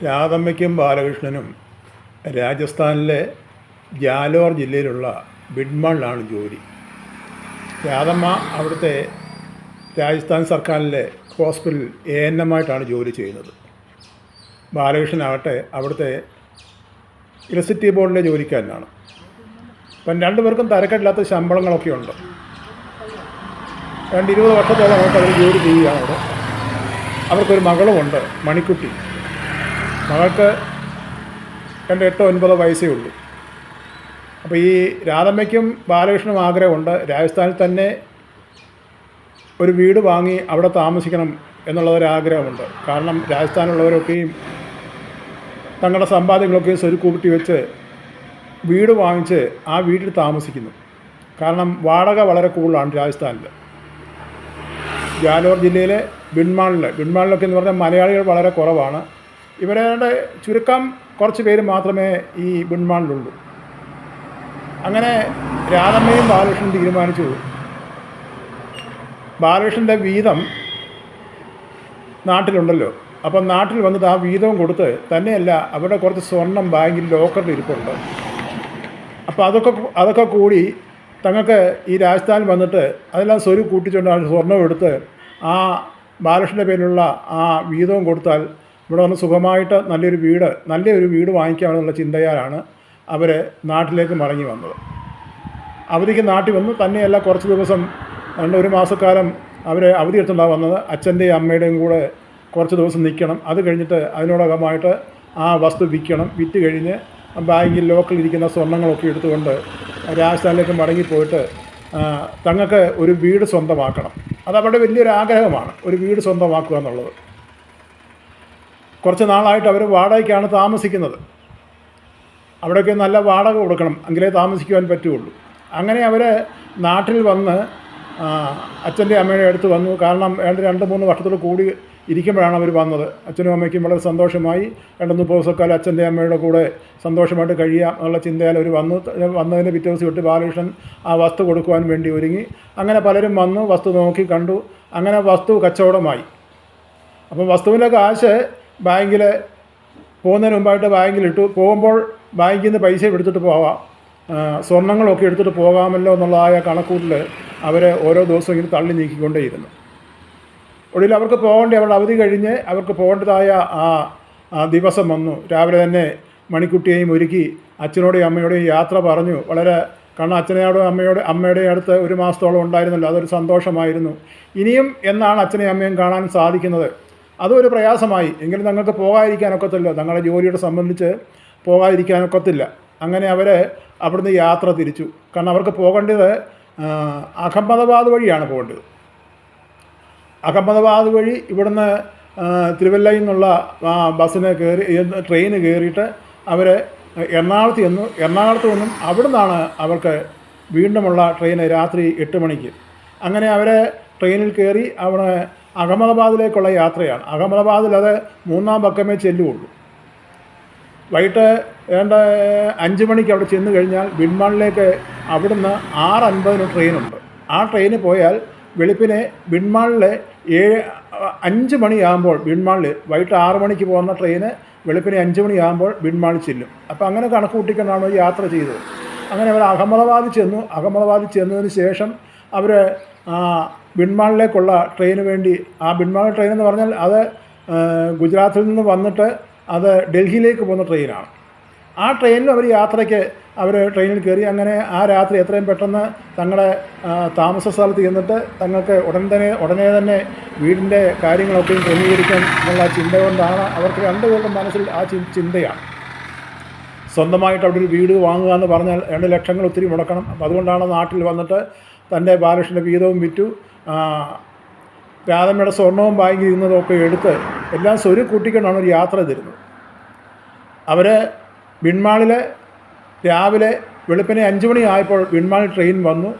രാധമ്മയ്ക്കും ബാലകൃഷ്ണനും രാജസ്ഥാനിലെ ജാലോർ ജില്ലയിലുള്ള ബിഡ്മണിലാണ് ജോലി. രാധമ്മ അവിടുത്തെ രാജസ്ഥാൻ സർക്കാരിലെ ഹോസ്പിറ്റലിൽ എ എൻ എം ആയിട്ടാണ് ജോലി ചെയ്യുന്നത്. ബാലകൃഷ്ണനാകട്ടെ അവിടുത്തെ ഇലക്ട്രിസിറ്റി ബോർഡിലെ ജോലിക്കാരനാണ് അപ്പം രണ്ടുപേർക്കും തരക്കെട്ടില്ലാത്ത ശമ്പളങ്ങളൊക്കെ ഉണ്ട്. രണ്ട് ഇരുപത് വർഷത്തോളം അവർക്ക് അവർ ജോലി ചെയ്യുകയാണ് അവിടെ. അവർക്കൊരു മകളുമുണ്ട് മണിക്കുട്ടി. മകൾക്ക് രണ്ട് എട്ടോ ഒൻപതോ വയസ്സേ ഉള്ളൂ. അപ്പോൾ ഈ രാധമ്മയ്ക്കും ബാലകൃഷ്ണനും ആഗ്രഹമുണ്ട് രാജസ്ഥാനിൽ തന്നെ ഒരു വീട് വാങ്ങി അവിടെ താമസിക്കണം എന്നുള്ളതൊരാഗ്രഹമുണ്ട് കാരണം രാജസ്ഥാനിലുള്ളവരൊക്കെയും തങ്ങളുടെ സമ്പാദ്യങ്ങളൊക്കെയും സ്വരുക്കൂട്ടി വെച്ച് വീട് വാങ്ങിച്ച് ആ വീട്ടിൽ താമസിക്കുന്നു. കാരണം വാടക വളരെ കൂടുതലാണ് രാജസ്ഥാനിൽ ജാലോർ ജില്ലയിലെ ബിൺമാളിൽ ബിൺമാളിലൊക്കെ എന്ന് പറഞ്ഞാൽ മലയാളികൾ വളരെ കുറവാണ്. ഇവരുടെ ചുരുക്കം കുറച്ച് പേര് മാത്രമേ ഈ ബിൺമാളിലുള്ളൂ അങ്ങനെ രാധമ്മയും ബാലകൃഷ്ണൻ തീരുമാനിച്ചു. ബാലകൃഷ്ണന്റെ വീതം നാട്ടിലുണ്ടല്ലോ. അപ്പം നാട്ടിൽ വന്നിട്ട് ആ വീതവും കൊടുത്ത് തന്നെയല്ല അവരുടെ കുറച്ച് സ്വർണം ബാങ്കിൽ ലോക്കറിൽ ഇരിപ്പുണ്ട്. അപ്പോൾ അതൊക്കെ അതൊക്കെ കൂടി തങ്ങൾക്ക് ഈ രാജസ്ഥാനിൽ വന്നിട്ട് അതെല്ലാം സ്വരു കൂട്ടിച്ചുകൊണ്ട് ആ സ്വർണം എടുത്ത് ആ ബാലകൃഷ്ണന്റെ പേരിലുള്ള ആ വീതവും കൊടുത്താൽ ഇവിടെ വന്ന് സുഖമായിട്ട് നല്ലൊരു വീട് നല്ലൊരു വീട് വാങ്ങിക്കാമെന്നുള്ള ചിന്തയാലാണ് അവർ നാട്ടിലേക്ക് മടങ്ങി വന്നത്. അവധിക്ക് നാട്ടിൽ വന്നു. തന്നെയല്ല കുറച്ച് ദിവസം രണ്ട് ഒരു മാസക്കാലം അവർ അവധി എടുത്തുണ്ടാകും വന്നത്. അച്ഛന്റെയും അമ്മയുടെയും കൂടെ കുറച്ച് ദിവസം നിൽക്കണം. അത് കഴിഞ്ഞിട്ട് അതിനോടകമായിട്ട് ആ വസ്തു വിൽക്കണം. വിറ്റ് കഴിഞ്ഞ് ബാങ്കിൽ ലോക്കലിരിക്കുന്ന സ്വർണങ്ങളൊക്കെ എടുത്തുകൊണ്ട് രാജസ്ഥാനിലേക്ക് മടങ്ങിപ്പോയിട്ട് തങ്ങൾക്ക് ഒരു വീട് സ്വന്തമാക്കണം. അത് അവരുടെ വലിയൊരു ആഗ്രഹമാണ്. ഒരു വീട് സ്വന്തമാക്കുക എന്നുള്ളത്. കുറച്ച് നാളായിട്ട് അവർ വാടകയ്ക്കാണ് താമസിക്കുന്നത്. അവിടെയൊക്കെ നല്ല വാടക കൊടുക്കണം. എങ്കിലേ താമസിക്കുവാൻ പറ്റുള്ളൂ അങ്ങനെ അവർ നാട്ടിൽ വന്ന് അച്ഛന്റെ അമ്മയുടെ അടുത്ത് വന്നു. കാരണം രണ്ട് രണ്ട് മൂന്ന് വർഷത്തോട് കൂടി ഇരിക്കുമ്പോഴാണ് അവർ വന്നത്. അച്ഛനും അമ്മയ്ക്കും വളരെ സന്തോഷമായി. രണ്ട് മുപ്പത് ദിവസക്കാലം അച്ഛന്റെ അമ്മയുടെ കൂടെ സന്തോഷമായിട്ട് കഴിയാം എന്നുള്ള ചിന്തയാൽ അവർ വന്നു. വന്നതിന് പിറ്റേ ദിവസം വിട്ട് ബാലകൃഷ്ണൻ ആ വസ്തു കൊടുക്കുവാൻ വേണ്ടി ഒരുങ്ങി. അങ്ങനെ പലരും വന്നു വസ്തു നോക്കി കണ്ടു. അങ്ങനെ വസ്തു കച്ചവടമായി. അപ്പം വസ്തുവിന്റെ കാശ് ബാങ്കിൽ പോകുന്നതിന് മുമ്പായിട്ട് ബാങ്കിലിട്ടു. പോകുമ്പോൾ ബാങ്കിൽ നിന്ന് പൈസ എടുത്തിട്ട് പോവാം. സ്വർണങ്ങളൊക്കെ എടുത്തിട്ട് പോകാമല്ലോ എന്നുള്ളതായ കണക്കൂട്ടിൽ അവർ ഓരോ ദിവസവും ഇങ്ങനെ തള്ളി നീക്കിക്കൊണ്ടേയിരുന്നു. ഒടുവിൽ അവർക്ക് പോകേണ്ട അവരുടെ അവധി കഴിഞ്ഞ് അവർക്ക് പോകേണ്ടതായ ആ ദിവസം വന്നു. രാവിലെ തന്നെ മണിക്കുട്ടിയെയും ഒരുക്കി അച്ഛനോടെയും അമ്മയോടെയും യാത്ര പറഞ്ഞു. വളരെ കാരണം അച്ഛനോടും അമ്മയോട് അമ്മയുടെ അടുത്ത് ഒരു മാസത്തോളം ഉണ്ടായിരുന്നല്ലോ. അതൊരു സന്തോഷമായിരുന്നു. ഇനിയും എന്നാണ് അച്ഛനെയും അമ്മയും കാണാൻ സാധിക്കുന്നത്? അതും ഒരു പ്രയാസമായി. എങ്കിലും ഞങ്ങൾക്ക് പോകാതിരിക്കാനൊക്കത്തില്ല. തങ്ങളുടെ ജോലിയോട് സംബന്ധിച്ച് പോകാതിരിക്കാനൊക്കത്തില്ല. അങ്ങനെ അവർ അവിടുന്ന് യാത്ര തിരിച്ചു. കാരണം അവർക്ക് പോകേണ്ടത് അഹമ്മദാബാദ് വഴിയാണ് പോകേണ്ടത്. അഹമ്മദാബാദ് വഴി ഇവിടുന്ന് തിരുവല്ലയിൽ നിന്നുള്ള ബസ്സിന് കയറി ട്രെയിന് കയറിയിട്ട് അവർ എറണാകുളത്ത് ചെന്നു. എറണാകുളത്ത് നിന്നും അവിടെ നിന്നാണ് അവർക്ക് വീണ്ടുമുള്ള ട്രെയിന് രാത്രി എട്ട് മണിക്ക്. അങ്ങനെ അവരെ ട്രെയിനിൽ കയറി അവിടെ അഹമ്മദാബാദിലേക്കുള്ള യാത്രയാണ്. അഹമ്മദാബാദിൽ അത് മൂന്നാം പക്കമേ ചെല്ലുകയുള്ളൂ വൈകിട്ട് വേണ്ട അഞ്ച് മണിക്ക് അവിടെ ചെന്ന് കഴിഞ്ഞാൽ ബിൻമാളിലേക്ക് അവിടുന്ന് ആറ് അൻപതിന് ട്രെയിനുണ്ട്. ആ ട്രെയിനിൽ പോയാൽ വെളുപ്പിനെ വിൺമാളിലെ ഏഴ് അഞ്ച് മണിയാകുമ്പോൾ ബിൻമാളിൽ വൈകിട്ട് ആറ് മണിക്ക് പോകുന്ന ട്രെയിന് വെളുപ്പിനെ അഞ്ച് മണിയാകുമ്പോൾ ബിൻമാളിൽ ചെല്ലും. അപ്പോൾ അങ്ങനെ കണക്ക് കൂട്ടിക്കൊണ്ടാണ് യാത്ര ചെയ്തത്. അങ്ങനെ അവർ അഹമ്മദാബാദിൽ ചെന്നു. അഹമ്മദാബാദിൽ ചെന്നതിന് ശേഷം അവർ ബിൻമാളിലേക്കുള്ള ട്രെയിന് വേണ്ടി ആ ബിൻമാൾ ട്രെയിൻ എന്ന് പറഞ്ഞാൽ അത് ഗുജറാത്തിൽ നിന്ന് വന്നിട്ട് അത് ഡൽഹിയിലേക്ക് പോകുന്ന ട്രെയിനാണ്. ആ ട്രെയിനിൽ അവർ യാത്രയ്ക്ക് അവർ ട്രെയിനിൽ കയറി അങ്ങനെ ആ രാത്രി എത്രയും പെട്ടെന്ന് തങ്ങളെ ആ, താമസ സ്ഥലത്ത് ചെന്നിട്ട് തങ്ങൾക്ക് ഉടൻ തന്നെ ഉടനെ തന്നെ വീടിന്റെ കാര്യങ്ങളൊക്കെ ക്രമീകരിക്കാൻ എന്നുള്ള ചിന്ത കൊണ്ടാണ് അവർക്ക് രണ്ടുപേരുടെ മനസ്സിൽ ആ ചിന്തയാണ്. സ്വന്തമായിട്ട് അവിടെ ഒരു വീട് വാങ്ങുക എന്ന് പറഞ്ഞാൽ രണ്ട് ലക്ഷങ്ങൾ ഒത്തിരി മുടക്കണം. അപ്പം അതുകൊണ്ടാണ് നാട്ടിൽ വന്നിട്ട് തന്റെ ബാലകൃഷ്ണന്റെ വീതവും വിറ്റു. രാധമ്മയുടെ സ്വർണവും ബാങ്കിൽ ഇരുന്നതൊക്കെ എടുത്ത് എല്ലാം സ്വരു കൂട്ടിക്കൊണ്ടാണ് ഒരു യാത്ര തരുന്നത്. അവർ വിൺമാളിലെ രാവിലെ വെളുപ്പിനെ അഞ്ച് മണിയായപ്പോൾ ബിൺമാളിൽ ട്രെയിൻ വന്നു.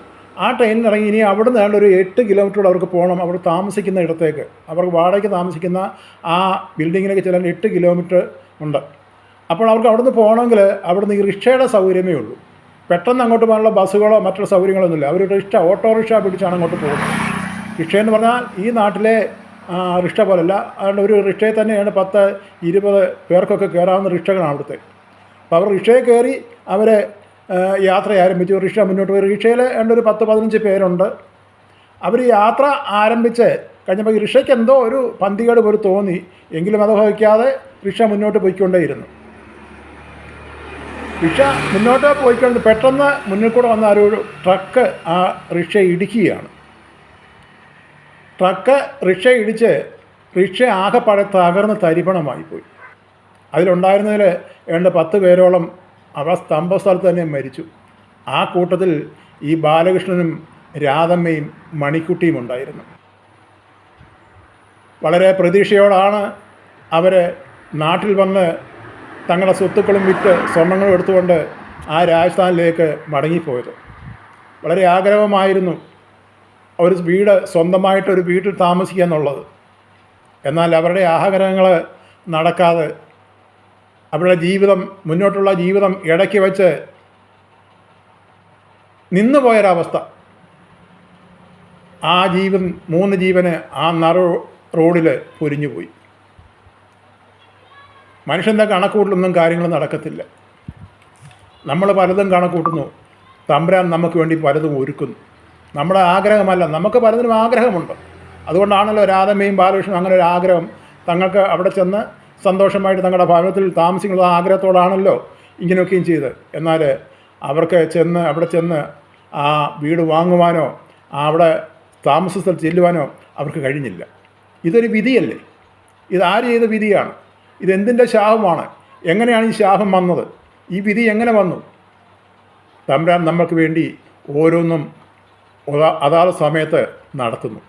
ആ ട്രെയിനിൽ ഇറങ്ങി ഇനി അവിടെ നിന്ന് ഒരു എട്ട് കിലോമീറ്റർ അവർക്ക് പോകണം. അവർ താമസിക്കുന്ന ഇടത്തേക്ക് അവർക്ക് വാടകയ്ക്ക് താമസിക്കുന്ന ആ ബിൽഡിങ്ങിലേക്ക് ചെല്ലാൻ എട്ട് കിലോമീറ്റർ ഉണ്ട്. അപ്പോൾ അവർക്ക് അവിടുന്ന് പോകണമെങ്കിൽ അവിടുന്ന് ഈ റിക്ഷയുടെ സൗകര്യമേ ഉള്ളൂ. പെട്ടെന്ന് അങ്ങോട്ട് പോകാനുള്ള ബസ്സുകളോ മറ്റുള്ള സൗകര്യങ്ങളോ ഒന്നുമില്ല അവരുടെ റിക്ഷ ഓട്ടോറിക്ഷ പിടിച്ചാണ് അങ്ങോട്ട് പോകുന്നത്. റിക്ഷ എന്ന് പറഞ്ഞാൽ ഈ നാട്ടിലെ റിക്ഷ പോലല്ല. അതുകൊണ്ട് ഒരു റിക്ഷയിൽ തന്നെയാണ് പത്ത് ഇരുപത് പേർക്കൊക്കെ കയറാവുന്ന റിക്ഷകളാണ് അവിടുത്തെ. അപ്പോൾ അവർ റിക്ഷയിൽ കയറി അവരെ യാത്ര ആരംഭിച്ചു. റിക്ഷ മുന്നോട്ട് പോയി. റിക്ഷയിൽ ഏതാണ്ട് ഒരു പത്ത് പതിനഞ്ച് പേരുണ്ട്. അവർ യാത്ര ആരംഭിച്ച് കഴിഞ്ഞപ്പോൾ ഈ റിക്ഷയ്ക്ക് എന്തോ ഒരു പന്തികേട് പോലെ തോന്നി. എങ്കിലും അത് വഹിക്കാതെ റിക്ഷ മുന്നോട്ട് പോയിക്കൊണ്ടേയിരുന്നു. റിക്ഷ മുന്നോട്ട് പോയിക്കൊണ്ട് പെട്ടെന്ന് മുന്നിൽ കൂടെ വന്ന ഒരു ട്രക്ക് ആ റിക്ഷ ഇടിക്കുകയാണ്. ട്രക്ക് റിക്ഷ ഇടിച്ച് റിക്ഷ ആകെപ്പാടെ തകർന്ന് തരിപ്പണമായി പോയി. അതിലുണ്ടായിരുന്നതിൽ ഏണ്ട പത്ത് പേരോളം അവ സ്തംഭ സ്ഥലത്ത് തന്നെ മരിച്ചു. ആ കൂട്ടത്തിൽ ഈ ബാലകൃഷ്ണനും രാധമ്മയും മണിക്കുട്ടിയും ഉണ്ടായിരുന്നു. വളരെ പ്രതീക്ഷയോടാണ് അവർ നാട്ടിൽ വന്ന് തങ്ങളുടെ സ്വത്തുക്കളും വിറ്റ് സ്വർണങ്ങളും എടുത്തുകൊണ്ട് ആ രാജസ്ഥാനിലേക്ക് മടങ്ങിപ്പോയത്. വളരെ ആഗ്രഹമായിരുന്നു ഒരു വീട് സ്വന്തമായിട്ടൊരു വീട്ടിൽ താമസിക്കുക എന്നുള്ളത്. എന്നാൽ അവരുടെ ആഗ്രഹങ്ങൾ നടക്കാതെ അവരുടെ ജീവിതം മുന്നോട്ടുള്ള ജീവിതം ഇടയ്ക്ക് വെച്ച് നിന്നുപോയൊരവസ്ഥ. ആ ജീവൻ മൂന്ന് ജീവന് ആ നറു റോഡിൽ പൊരിഞ്ഞുപോയി. മനുഷ്യന്റെ കണക്കൂട്ടിലൊന്നും കാര്യങ്ങൾ നടക്കത്തില്ല. നമ്മൾ പലതും കണക്കൂട്ടുന്നു. തമ്പുരാൻ നമുക്ക് വേണ്ടി പലതും ഒരുക്കുന്നു. നമ്മുടെ ആഗ്രഹമല്ല നമുക്ക് പലതിനും ആഗ്രഹമുണ്ട്. അതുകൊണ്ടാണല്ലോ രാധമ്മയും ബാലകൃഷ്ണനും അങ്ങനെ ഒരു ആഗ്രഹം. തങ്ങൾക്ക് അവിടെ ചെന്ന് സന്തോഷമായിട്ട് തങ്ങളുടെ ഭവനത്തിൽ താമസിക്കുന്ന ആഗ്രഹത്തോടാണല്ലോ ഇങ്ങനെയൊക്കെയും ചെയ്ത്. എന്നാൽ അവർക്ക് ചെന്ന് അവിടെ ചെന്ന് ആ വീട് വാങ്ങുവാനോ അവിടെ താമസ സ്ഥലത്ത് ചെല്ലുവാനോ അവർക്ക് കഴിഞ്ഞില്ല. ഇതൊരു വിധിയല്ലേ? ഇത് ആര് ചെയ്ത വിധിയാണ്? ഇതെന്തിന്റെ ശാപമാണ്? എങ്ങനെയാണ് ഈ ശാപം വന്നത്? ഈ വിധി എങ്ങനെ വന്നു? തമ്പുരാൻ നമ്മൾക്ക് വേണ്ടി ഓരോന്നും അതാത് സമയത്ത് നടത്തുന്നു.